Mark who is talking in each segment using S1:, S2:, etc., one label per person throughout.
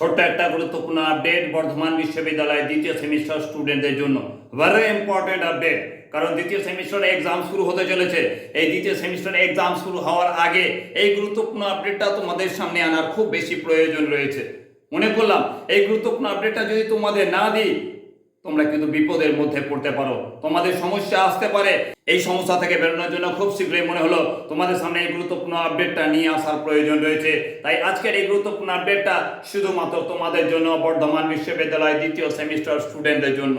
S1: ছোট্ট একটা গুরুত্বপূর্ণ আপডেট বর্ধমান বিশ্ববিদ্যালয়ের দ্বিতীয় সেমিস্টার স্টুডেন্টদের জন্য। ভেরি ইম্পর্টেন্ট আপডেট কারণ দ্বিতীয় সেমিস্টারে এক্সাম শুরু হতে চলেছে। এই দ্বিতীয় সেমিস্টারে এক্সাম শুরু হওয়ার আগে এই গুরুত্বপূর্ণ আপডেটটা তোমাদের সামনে আনার খুব বেশি প্রয়োজন রয়েছে। মনে করলাম, এই গুরুত্বপূর্ণ আপডেটটা যদি তোমাদের না দিই তোমরা কিন্তু বিপদের মধ্যে পড়তে পারো। তোমাদের সমস্যা আসতে পারে। এই সমস্যা থেকে বেরোনোর জন্য খুব শীঘ্রই মনে হলো, তোমাদের সামনে এই গুরুত্বপূর্ণ আপডেটটা নিয়ে আসার প্রয়োজন রয়েছে। তাই আজকের এই গুরুত্বপূর্ণ আপডেটটা শুধুমাত্র তোমাদের জন্য বর্ধমান বিশ্ববিদ্যালয় দ্বিতীয় সেমিস্টার স্টুডেন্টদের জন্য।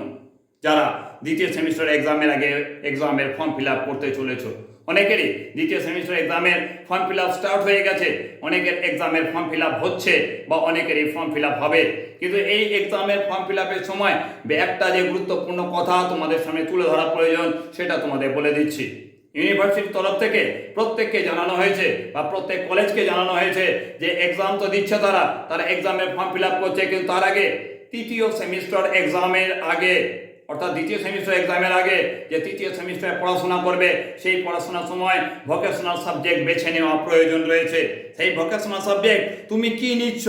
S1: যারা দ্বিতীয় সেমিস্টার এক্সামের আগে এক্সামের ফর্ম ফিল আপ করতে চলেছ অনেকেরই দ্বিতীয় সেমিস্টার এক্সামের ফর্ম ফিল আপ স্টার্ট হয়ে গেছে, অনেকের এক্সামের ফর্ম ফিল আপ হচ্ছে বা অনেকেরই ফর্ম ফিল আপ হবে। কিন্তু এই এক্সামের ফর্ম ফিল আপের সময় একটা যে গুরুত্বপূর্ণ কথা তোমাদের সামনে তুলে ধরা প্রয়োজন, সেটা তোমাদের বলে দিচ্ছি। ইউনিভার্সিটির তরফ থেকে প্রত্যেককে জানানো হয়েছে বা প্রত্যেক কলেজকে জানানো হয়েছে যে এক্সাম তো দিচ্ছে তারা তারা এক্সামের ফর্ম ফিল আপ করছে, কিন্তু তার আগে তৃতীয় সেমিস্টার এক্সামের আগে অর্থাৎ দ্বিতীয় সেমিস্টার এক্সামের আগে যে তৃতীয় সেমিস্টারে পড়াশোনা করবে, সেই পড়াশোনার সময় ভোকেশনাল সাবজেক্ট বেছে নেওয়া প্রয়োজন রয়েছে। সেই ভোকেশনাল সাবজেক্ট তুমি কি নিচ্ছ?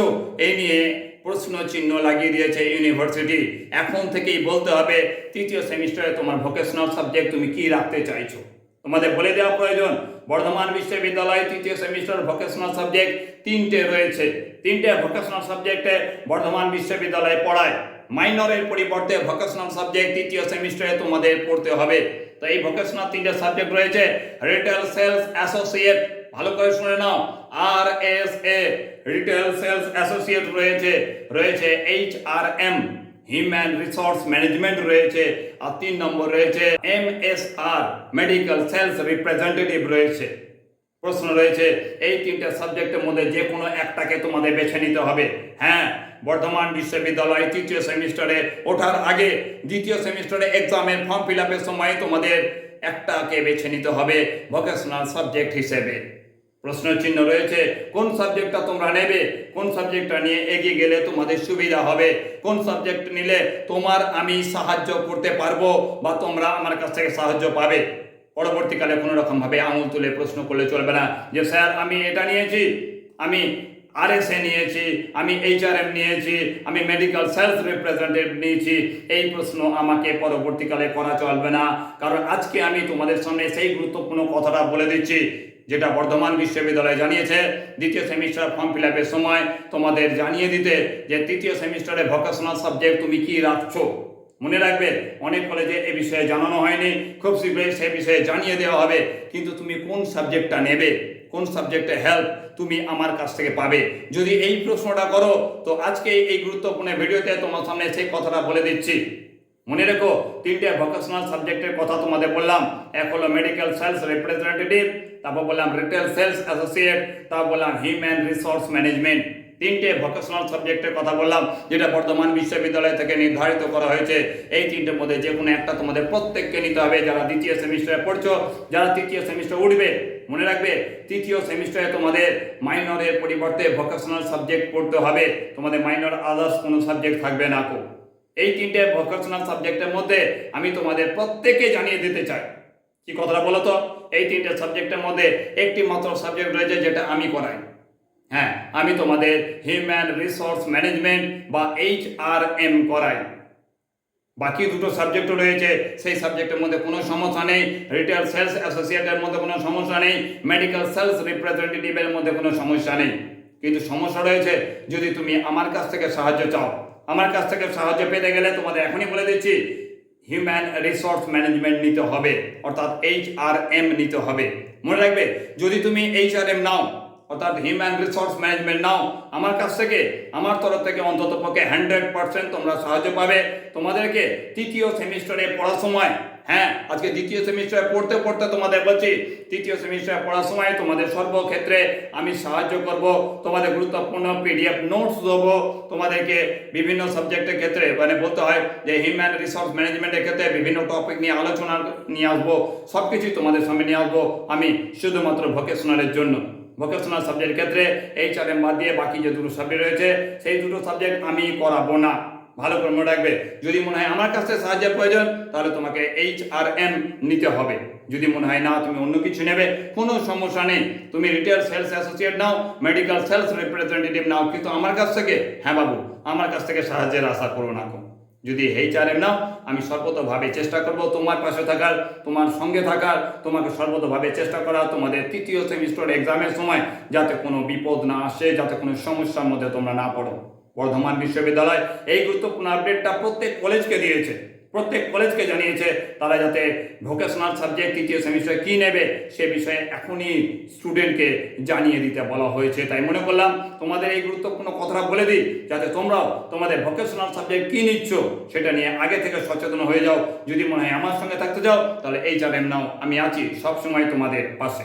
S1: এই নিয়ে প্রশ্ন চিহ্ন লাগিয়ে দিয়েছে ইউনিভার্সিটি। এখন থেকেই বলতে হবে, তৃতীয় সেমিস্টারে তোমার ভোকেশনাল সাবজেক্ট তুমি কি রাখতে চাইছো? তোমাদের বলে দেওয়া প্রয়োজন, বর্ধমান বিশ্ববিদ্যালয়ে তৃতীয় সেমিস্টার ভোকেশনাল সাবজেক্ট তিনটে রয়েছে। তিনটে ভোকেশনাল সাবজেক্টে বর্ধমান বিশ্ববিদ্যালয়ে পড়ায়। মাইনরের পরিবর্তে ভোকেশনাল সাবজেক্ট তৃতীয় সেমিস্টারে তোমাদের পড়তে হবে। তো এই ভোকেশনাল তিনটে সাবজেক্ট রয়েছে রিটেল সেলস অ্যাসোসিয়েট ভালো করে শুনে নাও আর S A retail sales associate রয়েছে রয়েছে H R M human resource management রয়েছে, আর তিন নম্বর রয়েছে M S R medical sales representative রয়েছে। প্রশ্ন রয়েছে, এই তিনটে সাবজেক্টের মধ্যে যে কোনো একটাকে তোমাদের বেছে নিতে হবে। হ্যাঁ বর্ধমান বিশ্ববিদ্যালয় তৃতীয় সেমিস্টারে ওঠার আগে দ্বিতীয় সেমিস্টারে এক্সামের ফর্ম ফিল আপের সময় তোমাদের একটাকে বেছে নিতে হবে ভোকেশনাল সাবজেক্ট হিসেবে। প্রশ্ন চিহ্ন রয়েছে, কোন সাবজেক্টটা তোমরা নেবে? কোন সাবজেক্টটা নিয়ে এগিয়ে গেলে তোমাদের সুবিধা হবে? কোন সাবজেক্ট নিলে তোমার আমি সাহায্য করতে পারব বা তোমরা আমার কাছ থেকে সাহায্য পাবে? পরবর্তীকালে কোনো রকমভাবে আঙুল তুলে প্রশ্ন করলে চলবে না। যে স্যার, আমি এটা নিয়েছি, আমি আরএসএ নিয়েছি, আমি এইচআরএম নিয়েছি, আমি মেডিকেল সেলস রিপ্রেজেন্টেটিভ নিয়েছি, এই প্রশ্ন আমাকে পরবর্তীকালে করা চলবে না। কারণ আজকে আমি তোমাদের সামনে সেই গুরুত্বপূর্ণ কথাটা বলে দিচ্ছি, যেটা বর্ধমান বিশ্ববিদ্যালয় জানিয়েছে। দ্বিতীয় সেমিস্টার ফর্ম ফিল আপের সময় তোমাদের জানিয়ে দিতে যে তৃতীয় সেমিস্টারে ভোকেশনাল সাবজেক্ট তুমি কি রাখছো? মনে রাখবে অনেক কলেজে এ বিষয়ে জানানো হয়নি। খুব শীঘ্রই সে বিষয়ে জানিয়ে দেওয়া হবে। কিন্তু তুমি কোন সাবজেক্টটা নেবে? কোন সাবজেক্টে হেল্প তুমি আমার কাছ থেকে পাবে? যদি এই প্রশ্নটা করো, তো আজকে এই গুরুত্বপূর্ণ ভিডিওতে তোমার সামনে সেই কথাটা বলে দিচ্ছি। মনে রেখো, তিনটে ভোকেশনাল সাবজেক্টের কথা তোমাদের বললাম। এক হলো মেডিকেল সেলস রিপ্রেজেন্টেটিভ তারপর বললাম রিটেল সেলস অ্যাসোসিয়েট তারপর বললাম হিউম্যান রিসোর্স ম্যানেজমেন্ট তিনটে ভোকেশনাল সাবজেক্টের কথা বললাম, যেটা বর্ধমান বিশ্ববিদ্যালয় থেকে নির্ধারিত করা হয়েছে। এই তিনটের মধ্যে যে কোনো একটা তোমাদের প্রত্যেককে নিতে হবে। যারা দ্বিতীয় সেমিস্টারে পড়ছো, যারা তৃতীয় সেমিস্টার উঠবে, মনে রাখবে, তৃতীয় সেমিস্টারে তোমাদের মাইনরের পরিবর্তে ভোকেশনাল সাবজেক্ট পড়তে হবে। তোমাদের মাইনর আদার্স কোনো সাবজেক্ট থাকবে না কো। এই তিনটে ভোকেশনাল সাবজেক্টের মধ্যে আমি তোমাদের প্রত্যেকে জানিয়ে দিতে চাই। কি কথাটা বলো তো? এই তিনটে সাবজেক্টের মধ্যে একটি মাত্র সাবজেক্ট রয়েছে, যেটা আমি করাই। হ্যাঁ আমি তোমাদের হিউম্যান রিসোর্স ম্যানেজমেন্ট বা এইচ আর এম করাই। বাকি দুটো সাবজেক্টও রয়েছে, সেই সাবজেক্টের মধ্যে কোনো সমস্যা নেই। রিটেল সেলস অ্যাসোসিয়েটের মধ্যে কোনো সমস্যা নেই। মেডিকেল সেলস রিপ্রেজেন্টেটিভের মধ্যে কোনো সমস্যা নেই। কিন্তু সমস্যা রয়েছে, যদি তুমি আমার কাছ থেকে সাহায্য চাও। আমার কাছ থেকে সাহায্য পেতে গেলে তোমাদের এখনই বলে দিচ্ছি হিউম্যান রিসোর্স ম্যানেজমেন্ট নিতে হবে, অর্থাৎ এইচ আর এম নিতে হবে। মনে রাখবে, যদি তুমি এইচ আর এম নাও অর্থাৎ হিউম্যান রিসোর্স ম্যানেজমেন্ট নাও আমার কাছ থেকে আমার তরফ থেকে অন্তত পক্ষে হান্ড্রেড পার্সেন্ট তোমরা সাহায্য পাবে তোমাদেরকে তৃতীয় সেমিস্টারে পড়ার সময় হ্যাঁ আজকে দ্বিতীয় সেমিস্টারে পড়তে পড়তে তোমাদের বলছি তৃতীয় সেমিস্টারে পড়ার সময় তোমাদের সর্বক্ষেত্রে আমি সাহায্য করব তোমাদের গুরুত্বপূর্ণ পিডিএফ নোটস দেবো তোমাদেরকে বিভিন্ন সাবজেক্টের ক্ষেত্রে মানে বলতে হয় যে হিউম্যান রিসোর্স ম্যানেজমেন্টের ক্ষেত্রে বিভিন্ন টপিক নিয়ে আলোচনা নিয়ে আসব সব কিছুই তোমাদের সামনে নিয়ে আসব আমি শুধুমাত্র ভোকেশনালের জন্য ভোকেশনাল সাবজেক্টের ক্ষেত্রে এইচ আর এম বাদ দিয়ে বাকি যে দুটো সাবজেক্ট রয়েছে, সেই দুটো সাবজেক্ট আমি করাবো না। ভালো করে মনে রাখবে। যদি মনে হয় আমার কাছে সাহায্যের প্রয়োজন, তাহলে তোমাকে এইচ আর এম নিতে হবে। যদি মনে হয় না, তুমি অন্য কিছু নেবে, কোনো সমস্যা নেই। তুমি রিটেল সেলস অ্যাসোসিয়েট নাও মেডিকেল সেলস রিপ্রেজেন্টেটিভ নাও, কিন্তু আমার কাছ থেকে হ্যাঁ বাবু, আমার কাছ থেকে সাহায্যের আশা করো না কো। হেই চালেন না আমি সর্বতভাবে চেষ্টা করব তোমার পাশে থাকার, তোমার সঙ্গে থাকার, তোমাকে সর্বতভাবে চেষ্টা করা তোমাদের তৃতীয় সেমিস্টার এক্সামের সময়, যাতে কোনো বিপদ না আসে, যাতে কোনো সমস্যার মধ্যে তোমরা না পড়ো বর্ধমান বিশ্ববিদ্যালয় এই গুরুত্বপূর্ণ আপডেটটা প্রত্যেক কলেজকে দিয়েছে প্রত্যেক কলেজকে জানিয়েছে, তারা যাতে ভোকেশনাল সাবজেক্ট তৃতীয় সেমিস্টারে কী নেবে, সে বিষয়ে এখনই স্টুডেন্টকে জানিয়ে দিতে বলা হয়েছে। তাই মনে করলাম, তোমাদের এই গুরুত্বপূর্ণ কথাটা বলে দিই, যাতে তোমরাও তোমাদের ভোকেশনাল সাবজেক্ট কী নিচ্ছ, সেটা নিয়ে আগে থেকে সচেতন হয়ে যাও। যদি মনে হয় আমার সঙ্গে থাকতে যাও তাহলে এই চারেম নাও, আমি আছি সবসময় তোমাদের পাশে।